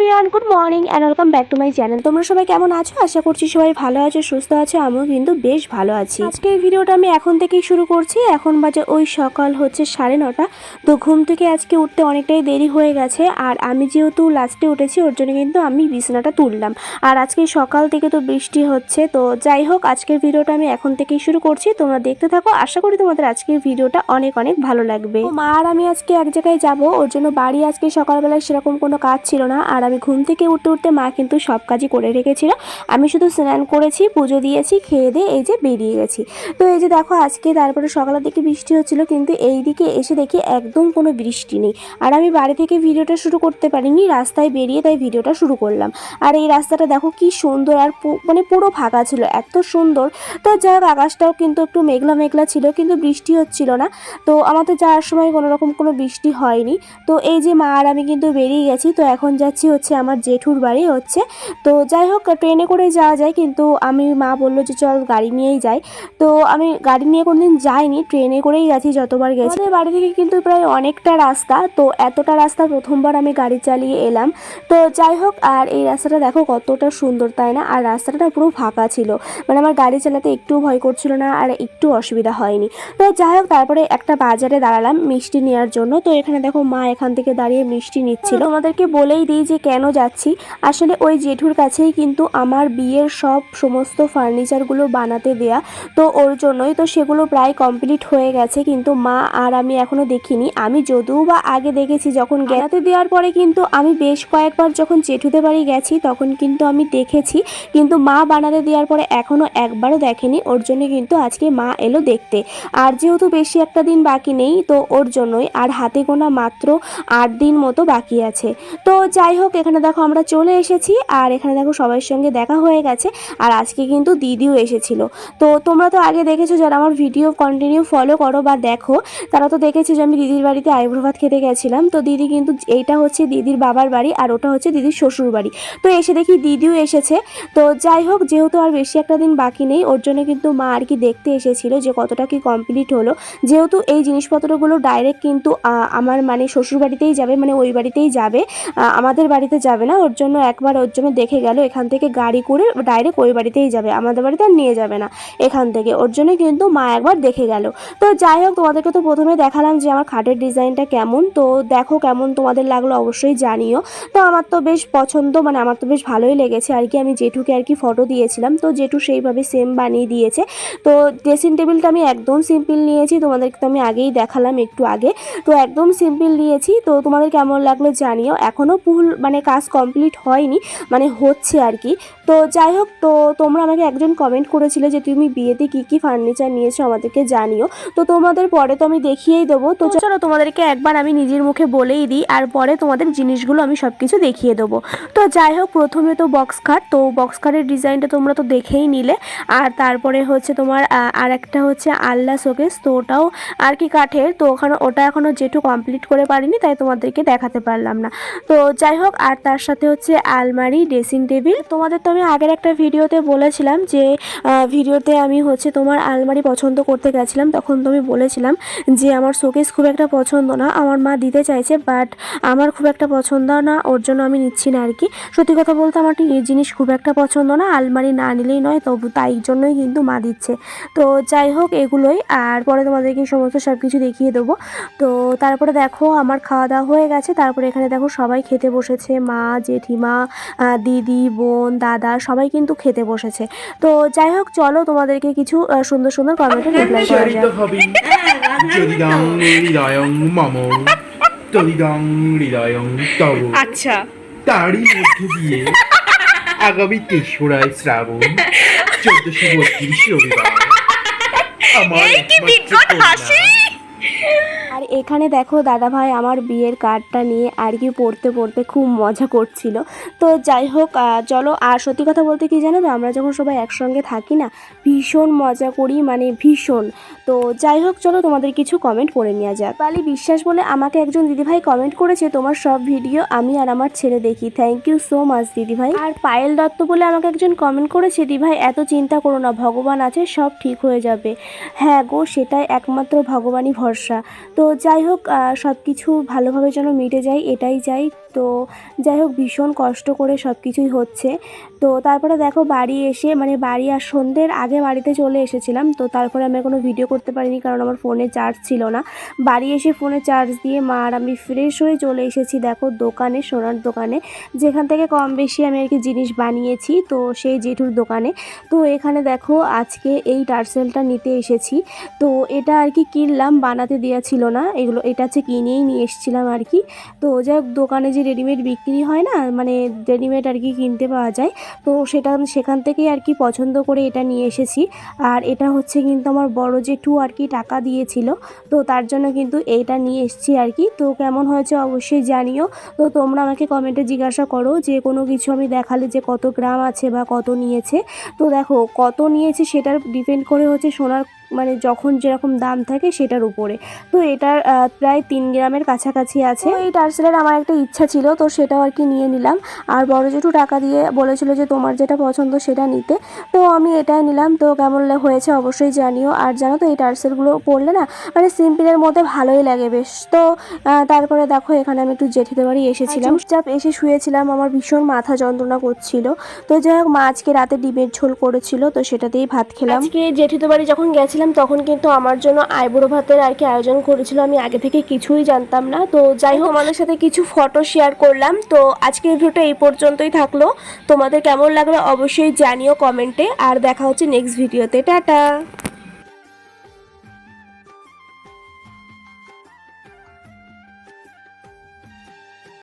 Everyone good morning and welcome back to my channel তোমরা সবাই কেমন আছো? আশা করছি সবাই ভালো আছো, সুস্থ আছো, আমিও কিন্তু বেশ ভালো আছি। আজকে এই ভিডিওটা আমি এখন থেকেই শুরু করছি। এখন বাজে ওই সকাল হচ্ছে সাড়ে নটা। তো ঘুম থেকে আজকে উঠতে অনেকটাই দেরি হয়ে গেছে। আর আমি যেহেতু লাস্টে উঠেছি, ওর জন্য কিন্তু আমি বিছানাটা তুললাম। আর আজকে সকাল থেকে তো বৃষ্টি হচ্ছে। তো যাই হোক, আজকের ভিডিওটা আমি এখন থেকেই শুরু করছি। তোমরা দেখতে থাকো। আশা করি তোমাদের আজকের ভিডিওটা অনেক অনেক ভালো লাগবে। মা আর আমি আজকে এক জায়গায় যাব। ওর জন্য বাড়ি আজকে সকালবেলায় সেরকম কোনো কাজ ছিল না। আর আমি ঘুম থেকে উঠতে উঠতে মা কিন্তু সব কাজই করে রেখেছিল। আমি শুধু স্নান করেছি, পুজো দিয়েছি, খেয়ে দিয়ে এই যে বেরিয়ে গেছি। তো এই যে দেখো, আজকে তারপরে সকালের দিকে বৃষ্টি হচ্ছিল, কিন্তু এই দিকে এসে দেখি একদম কোনো বৃষ্টি নেই। আর আমি বাড়ি থেকে ভিডিওটা শুরু করতে পারিনি, রাস্তায় বেরিয়ে তাই ভিডিওটা শুরু করলাম। আর এই রাস্তাটা দেখো কি সুন্দর, আর মানে পুরো ফাঁকা ছিল, এত সুন্দর। তো যাই হোক, আকাশটাও কিন্তু একটু মেঘলা মেঘলা ছিল, কিন্তু বৃষ্টি হচ্ছিল না। তো আমাদের যাওয়ার সময় কোনো রকম কোনো বৃষ্টি হয়নি। তো এই যে মা আর আমি কিন্তু বেরিয়ে গেছি, তো এখন যাচ্ছি হচ্ছে আমার জেঠুর বাড়ি হচ্ছে। তো যাই হোক, ট্রেনে করে যাওয়া যায়, কিন্তু আমি মা বলল যে চল গাড়ি নিয়েই যাই। তো আমি গাড়ি নিয়ে কোনোদিন যাইনি, ট্রেনে করেই গেছি, যতবার গেছি। আমাদের বাড়ি থেকে কিন্তু প্রায় অনেকটা রাস্তা, তো এতটা রাস্তা প্রথমবার আমি গাড়ি চালিয়ে এলাম। তো যাই হোক, আর এই রাস্তাটা দেখো কতটা সুন্দর, তাই না? আর রাস্তাটা পুরো ফাঁকা ছিল। মানে আমার গাড়ি চালাতে একটু ভয় করছিল না, আর একটু অসুবিধা হয়নি। তো যাই হোক, তারপরে একটা বাজারে দাঁড়ালাম মিষ্টি নেওয়ার জন্য। তো এখানে দেখো মা এখান থেকে দাঁড়িয়ে মিষ্টি নিচ্ছিল। তোমাদেরকে বলেই দিই যে কেন যাচ্ছি? আসলে ওই জেঠুর কাছেই কিন্তু আমার বিয়ের সব সমস্ত ফার্নিচারগুলো বানাতে দেয়া। তো ওর জন্যই তো সেগুলো প্রায় কমপ্লিট হয়ে গেছে, কিন্তু মা আর আমি এখনও দেখিনি। আমি যদিও বা আগে দেখেছি যখন গেলাতে দেওয়ার পরে কিন্তু আমি বেশ কয়েকবার যখন জেঠুদের বাড়ি গেছি, তখন কিন্তু আমি দেখেছি। কিন্তু মা বানাতে দেওয়ার পরে এখনও একবারও দেখেনি। ওর জন্য কিন্তু আজকে মা এলো দেখতে। আর যেহেতু বেশি একটা দিন বাকি নেই, তো ওর জন্যই। আর হাতে গোনা মাত্র আট দিন মতো বাকি আছে। তো যাই হোক এখানে দেখো আমরা চলে এসেছি আর এখানে দেখো সবার সঙ্গে দেখা হয়ে গেছে আর আজকে কিন্তু দিদিও এসেছিল। তো তোমরা তো আগে দেখেছ যারা আমার ভিডিও কন্টিনিউ ফলো করো বা দেখো, তারা তো দেখেছ যে আমি দিদির বাড়িতে আইব্রো ভাত খেতে গেছিলাম। তো দিদি কিন্তু এইটা হচ্ছে দিদির বাবার বাড়ি আর ওটা হচ্ছে দিদির শ্বশুর বাড়ি। তো এসে দেখি দিদিও এসেছে। তো যাই হোক যেহেতু আর বেশি একটা দিন বাকি নেই, ওর জন্য কিন্তু মা আর কি দেখতে এসেছিল যে কতটা কি কমপ্লিট হলো। যেহেতু এই জিনিসপত্রগুলো ডাইরেক্ট কিন্তু আমার মানে শ্বশুর বাড়িতেই যাবে মানে ওই বাড়িতেই যাবে। আমাদের বাড়িতে যাবে না, ওর জন্য একবার ওর জন্য দেখে গেল, এখান থেকে গাড়ি করে ডাইরেক্ট ওই বাড়িতেই যাবে, আমাদের বাড়িতে আর নিয়ে যাবে না, এখান থেকে। ওর জন্য কিন্তু মা একবার দেখে গেল। তো যাই হোক, তোমাদেরকে তো প্রথমে দেখালাম যে আমার খাটের ডিজাইনটা কেমন। তো দেখো কেমন তোমাদের লাগল অবশ্যই জানিও। তো আমার তো বেশ পছন্দ মানে আমার তো বেশ ভালোই লেগেছে আর কি। আমি জেঠুকে আর কি ফটো দিয়েছিলাম, তো জেঠু সেইভাবে সেম বানিয়ে দিয়েছে। তো ড্রেসিং টেবিলটা আমি একদম সিম্পল নিয়েছি, তোমাদেরকে তো আমি আগেই দেখালাম একটু আগে। তো একদম সিম্পল নিয়েছি, তো তোমাদের কেমন লাগল জানিও। এখনও ফুল মানে কাজ কমপ্লিট হয়নি মানে হচ্ছে আর কি। তো যাই হোক, তো তোমরা আমাকে একজন কমেন্ট করেছিলে যে তুমি বিয়েতে কি কি ফার্নিচার নিয়েছো, আমাদেরকে জানিও। তো তোমাদের পরে তো আমি দেখিয়েই দেবো। তো চলো, তোমাদেরকে একবার আমি নিজের মুখে বলেই দিই, আর পরে তোমাদের জিনিসগুলো আমি সব কিছু দেখিয়ে দেবো। তো যাই হোক, প্রথমে তো বক্স খাট তো বক্স খাটের ডিজাইনটা তোমরা তো দেখেই নিলে। আর তারপরে হচ্ছে তোমার আর একটা হচ্ছে আল্লা শোকেস তো ওটাও আর কি কাঠের। তো ওখানে, ওটা এখনও যেটু কমপ্লিট করে পারিনি, তাই তোমাদেরকে দেখাতে পারলাম না। তো যাই হোক, আর তার সাথে হচ্ছে আলমারি ড্রেসিং টেবিল তোমাদের তো আমি আগের একটা ভিডিওতে বলেছিলাম যে ভিডিওতে আমি হচ্ছে তোমার আলমারি পছন্দ করতে গেছিলাম, তখন তো আমি বলেছিলাম যে আমার শোকেস খুব একটা পছন্দ না, আমার মা দিতে চাইছে বাট আমার খুব একটা পছন্দ না, ওর জন্য আমি নিচ্ছি না আর কি সত্যি কথা বলতে আমার এই জিনিস খুব একটা পছন্দ না, আলমারি না নিলেই নয়, তবু তাই জন্যই কিন্তু মা দিচ্ছে। তো যাই হোক, এগুলোই, আর পরে তোমাদেরকে সমস্ত সব কিছু দেখিয়ে দেবো। তো তারপরে দেখো, আমার খাওয়া দাওয়া হয়ে গেছে, তারপরে এখানে দেখো সবাই খেতে বসেছে, মা, জেঠিমা দিদি, বোন, দাদা সবাই কিন্তু খেতে বসেছে। তো যাই হোক চলো তোমাদেরকে কিছু সুন্দর সুন্দর কমেন্টে রিপ্লাই করা যায় তব। আচ্ছা। তারই মধ্যে দিয়ে আগামী শ্রাবণ চোদ্দশো বত্রিশ রবিবার। আমার। হাসি? আর এখানে দেখো দাদা ভাই আমার বিয়ের কার্ডটা নিয়ে আর কি পড়তে পড়তে খুব মজা করছিল। তো যাই হোক চলো, আর সত্যি কথা বলতে কি জানো তো, আমরা যখন সবাই একসঙ্গে থাকি না, ভীষণ মজা করি মানে ভীষণ। তো যাই হোক, চলো তোমাদের কিছু কমেন্ট পড়ে নেওয়া যাক। পালি বিশ্বাস বলে আমাকে একজন দিদিভাই কমেন্ট করেছে তোমার সব ভিডিও আমি আর আমার ছেলে দেখি। থ্যাংক ইউ সো মাচ দিদিভাই। আর পায়েল দত্ত বলে আমাকে একজন কমেন্ট করেছে দিদিভাই এত চিন্তা করো না, ভগবান আছে, সব ঠিক হয়ে যাবে। হ্যাঁ গো, সেটাই একমাত্র ভগবানই ভরসা। তো যাই হোক সব কিছু ভালোভাবে যেন মিটে যায় এটাই চাই তো যাই হোক ভীষণ কষ্ট করে সব কিছুই হচ্ছে। তো তারপরে দেখো বাড়ি এসে মানে বাড়ি আর সন্ধ্যের আগে বাড়িতে চলে এসেছিলাম, তো তারপরে আমি কোনো ভিডিও করতে পারিনি কারণ আমার ফোনে চার্জ ছিল না। বাড়ি এসে ফোনে চার্জ দিয়ে মা আর আমি ফ্রেশ হয়ে চলে এসেছি দেখো দোকানে, সোনার দোকানে। যেখান থেকে কম বেশি আমি আর কি জিনিস বানিয়েছি, তো সেই জেঠুর দোকানে। তো এখানে দেখো আজকে এই টার্সেলটা নিতে এসেছি। তো এটা আর কি কিনলাম, বানাতে দেওয়া ছিল না। এগুলো, এটা হচ্ছে কিনেই নিয়ে এসেছিলাম আর কি। তো যাই হোক দোকানে যে রেডিমেড বিক্রি হয় না মানে রেডিমেড আর কি কিনতে পাওয়া যায়, তো সেটা সেখান থেকেই আর কি পছন্দ করে এটা নিয়ে এসেছি। আর এটা হচ্ছে কিন্তু আমার বড় জেঠু আর কি টাকা দিয়েছিল, তো তার জন্য কিন্তু এইটা নিয়ে এসেছি আর কি। তো কেমন হয়েছে অবশ্যই জানিও, তো তোমরা আমাকে কমেন্টে জিজ্ঞাসা করো যে কোনো কিছু আমি দেখালে যে কত গ্রাম আছে বা কত নিয়েছে। তো দেখো, কত নিয়েছে সেটার ডিপেন্ড করে হচ্ছে সোনার মানে যখন যেরকম দাম থাকে সেটার উপরে। তো এটার প্রায় তিন গ্রামের কাছাকাছি আছে। এই টার্সেলের আমার একটা ইচ্ছা ছিল তো সেটাও আর কি নিয়ে নিলাম। আর বড় জেঠু টাকা দিয়ে বলেছিল যে তোমার যেটা পছন্দ সেটা নিতে। তো আমি এটাই নিলাম। তো কেমন হয়েছে অবশ্যই জানিও। আর জানো তো এই টার্সেলগুলো পরলে না মানে সিম্পলের মধ্যে ভালোই লাগে বেশ। তো তারপরে দেখো এখানে আমি একটু জেঠিতে বাড়ি এসেছিলাম। চাপ এসে শুয়েছিলাম। আমার ভীষণ মাথা যন্ত্রণা করছিল। তো যাই হোক মা আজকে রাতে ডিমের ঝোল করেছিল তো সেটাতেই ভাত খেলাম। আজকে জেঠিতে বাড়ি যখন গেছিলাম তখন কিন্তু আমার জন্য আইবুড়ো ভাতের আর কি আয়োজন করেছিল, আমি আগে থেকে কিছুই জানতাম না। তো যাই হোক আমাদের সাথে কিছু ফটো শেয়ার করলাম। তো আজকের ভিডিওটা এই পর্যন্তই থাকল। তোমাদের কেমন লাগল অবশ্যই জানিও কমেন্টে আর দেখা হচ্ছে নেক্সট ভিডিওতে টাটা!